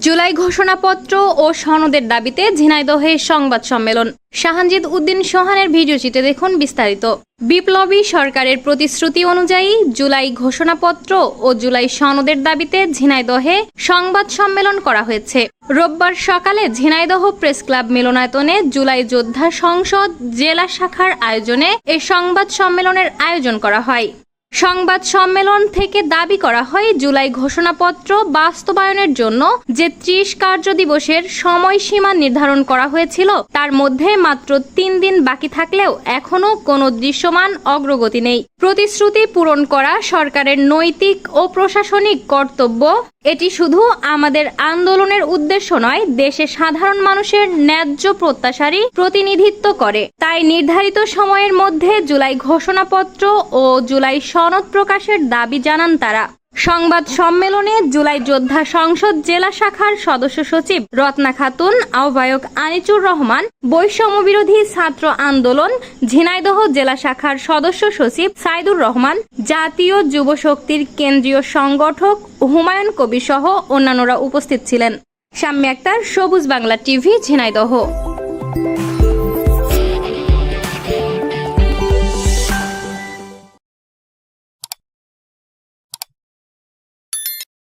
জুলাই ঘোষণাপত্র ও সনদের দাবিতে ঝিনাইদহে সংবাদ সম্মেলন। শাহানজিদ উদ্দিন সোহানের ভিডিও চিত্রে দেখুন বিস্তারিত। বিপ্লবী সরকারের প্রতিশ্রুতি অনুযায়ী জুলাই ঘোষণাপত্র ও জুলাই সনদের দাবিতে ঝিনাইদহে সংবাদ সম্মেলন করা হয়েছে। রোববার সকালে ঝিনাইদহ প্রেস ক্লাব মিলনায়তনে জুলাই যোদ্ধা সংসদ জেলা শাখার আয়োজনে এ সংবাদ সম্মেলনের আয়োজন করা হয়। সংবাদ সম্মেলন থেকে দাবি করা হয়, জুলাই ঘোষণাপত্র বাস্তবায়নের জন্য যে ত্রিশ কার্য দিবসের সময়সীমা নির্ধারণ করা হয়েছিল, তার মধ্যে মাত্র তিন দিন বাকি থাকলেও এখনও কোনো দৃশ্যমান অগ্রগতি নেই। প্রতিশ্রুতি পূরণ করা সরকারের নৈতিক ও প্রশাসনিক কর্তব্য, এটি শুধু আমাদের আন্দোলনের উদ্দেশ্য নয়, দেশে সাধারণ মানুষের ন্যায্য প্রত্যাশারই প্রতিনিধিত্ব করে। তাই নির্ধারিত সময়ের মধ্যে জুলাই ঘোষণাপত্র ও জুলাই সনদ প্রকাশের দাবি জানান তারা। সংবাদ সম্মেলনে জুলাই যোদ্ধা সংসদ জেলা শাখার সদস্য সচিব রত্না খাতুন, আহ্বায়ক আনিচুর রহমান, বৈষম্য বিরোধী ছাত্র আন্দোলন, ঝিনাইদহ জেলা শাখার সদস্য সচিব সাইদুর রহমান, জাতীয় যুব শক্তির কেন্দ্রীয় সংগঠক হুমায়ুন কবি সহ অন্যান্যরা উপস্থিত ছিলেন। শাম্মী আক্তার, সবুজ বাংলা টিভি, ঝিনাইদহ।